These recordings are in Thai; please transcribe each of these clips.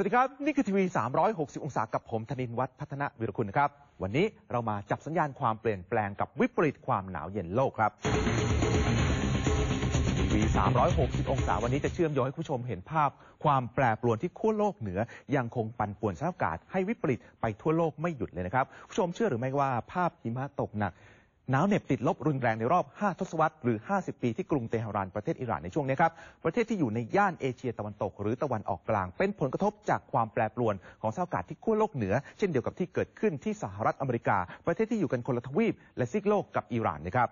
วัสดีครับ นี่คือทีวี 360 องศากับผมธนินวัฒน์พัฒนวิรคุณนะครับ วันนี้เรามาจับสัญญาณความเปลี่ยนแปลงกับวิปริตความหนาวเย็นโลกครับทีวี 360 องศาวันนี้จะเชื่อมโยงให้คุณผู้ชมเห็นภาพ ความแปรปรวนที่ขั้วโลกเหนือ ยังคงปั่นป่วนสภาพอากาศให้วิปริตไปทั่วโลกไม่หยุดเลยนะครับคุณผู้ชมเชื่อหรือไม่ว่าภาพหิมะตกหนัก หนาวเหน็บติดลบรุนแรงในรอบ 5 ทศวรรษหรือ 50 ปีที่กรุงเตหะรานประเทศอิหร่านในช่วงนี้ครับประเทศที่อยู่ในย่านเอเชียตะวันตก หรือตะวันออกกลาง เป็นผลกระทบจากความแปรปรวนของสภาพอากาศที่ขั้วโลกเหนือ เช่นเดียวกับที่เกิดขึ้นที่สหรัฐอเมริกา ประเทศที่อยู่กันคนละทวีปและซีกโลกกับอิหร่านนะครับ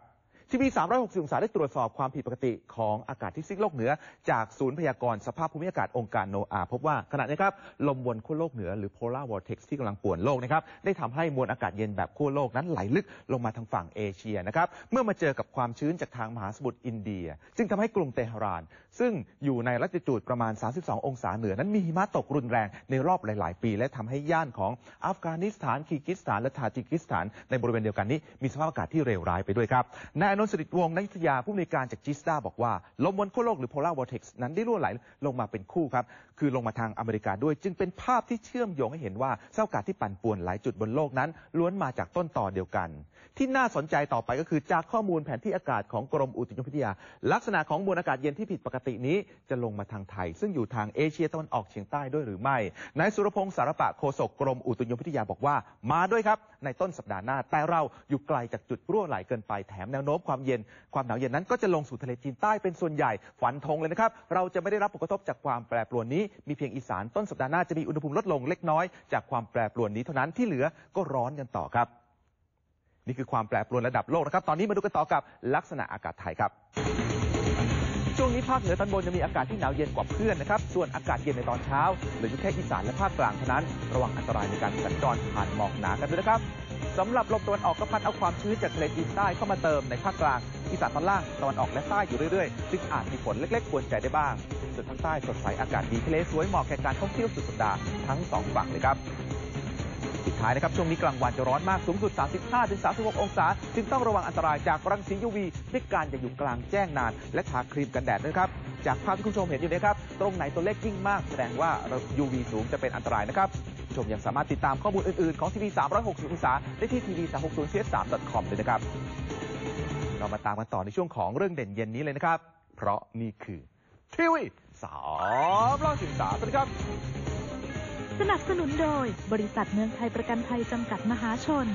ทีวี 360 องศาได้ตรวจสอบความผิดปกติของอากาศที่ซีกโลกเหนือ จากศูนย์พยากรณ์สภาพภูมิอากาศองค์การโนอาพบว่าขณะนี้ครับลมวนขั้วโลกเหนือหรือ polar vortex ที่กำลังป่วนโลกนะครับได้ทำให้มวลอากาศเย็นแบบขั้วโลกนั้นไหลลึกลงมาทางฝั่งเอเชียนะครับเมื่อมาเจอกับความชื้นจากทางมหาสมุทรอินเดีย จึงทำให้กรุงเตหะราน ซึ่งอยู่ในลัติจูดประมาณ 32 องศาเหนือนั้นมีหิมะตกรุนแรงในรอบหลาย ๆ ปี และทำให้ย่านของอัฟกานิสถานคีร์กิสถานและทาจิกิสถานในบริเวณเดียวกันนี้มีสภาพอากาศที่เลวร้ายไปด้วยครับนายอนุสิริวงศ์นักวิทยาผู้อำนวยการจากจิสตาบอกว่า ลมบนขั้วโลกหรือ polar vortex นั้นได้รั่วไหลลงมาเป็นคู่ครับ คือลงมาทางอเมริกาด้วย จึงเป็นภาพที่เชื่อมโยงให้เห็นว่าสภาพอากาศที่ปั่นป่วนหลายจุดบนโลกนั้น ล้วนมาจากต้นต่อเดียวกัน ที่น่าสนใจต่อไปก็คือจากข้อมูลแผนที่อากาศของกรมอุตุนิยมวิทยา ลักษณะของมวลอากาศเย็นที่ผิดปกตินี้จะลงมาทางไทย ซึ่งอยู่ทางเอเชียตะวันออกเฉียงใต้ด้วยหรือไม่นายสุรพงศ์สารปะโฆษกกรมอุตุนิยมวิทยาบอกว่า มาด้วยครับในต้นสัปดาห์หน้าแต่เราอยู่ไกลจากจุดรั่วไหลเกินไปแถมแนวโน้มความเย็นความหนาวเย็นนั้นก็จะลงสู่ทะเลจีนใต้เป็นส่วนใหญ่ฝันธงเลยนะครับ เราจะไม่ได้รับผลกระทบจากความแปรปรวนนี้ มีเพียงอีสานต้นสัปดาห์หน้าจะมีอุณหภูมิลดลงเล็กน้อยจากความแปรปรวนนี้เท่านั้นที่เหลือก็ร้อนกันต่อครับ นี่คือความแปรปรวนระดับโลกนะครับ ตอนนี้มาดูกันต่อกับลักษณะอากาศไทยครับช่วงนี้ภาคเหนือตอนบนจะมีอากาศที่หนาวเย็นกว่าเพื่อนนะครับ ส่วนอากาศเย็นในตอนเช้าเหลืออยู่แค่อีสานและภาคกลางเท่านั้น ระวังอันตรายในการสัญจรผ่านหมอกหนากันด้วยนะครับ สำหรับลมตะวันออกก็พัดเอาความชื้นจากทะเลจีนใต้เข้ามาเติมในภาคกลางอีสานตอนล่างตะวันออกและใต้อยู่เรื่อยๆ ซึ่งอาจมีฝนเล็กๆควรใจได้บ้างส่วนทางใต้สดใสอากาศดีทะเลสวยเหมาะแก่การท่องเที่ยวสุดสัปดาห์ทั้งสองฝั่งเลยครับสุดท้ายนะครับช่วงนี้กลางวันจะร้อนมากสูงสุด 35-36 องศา จึงต้องระวังอันตรายจากรังสี UV ด้วยการอย่าอยู่กลางแจ้งนาน และทาครีมกันแดดด้วยครับจากภาพที่คุณผู้ชมเห็นอยู่เนะครับตรงไหนตัวเลขยิ่งมากแสดงว่า UV สูงจะเป็นอันตรายนะครับ ชมยังสามารถติดตามข้อมูลอื่น ๆ ของทีวี 360 องศาได้ที่ทีวี 360 cs3.com เลยนะครับ เรามาตามกันต่อในช่วงของเรื่องเด่นเย็นนี้เลยนะครับ เพราะนี่คือทีวี360องศาสวัสดีครับ สนับสนุนโดยบริษัทเมืองไทยประกันภัยจำกัดมหาชน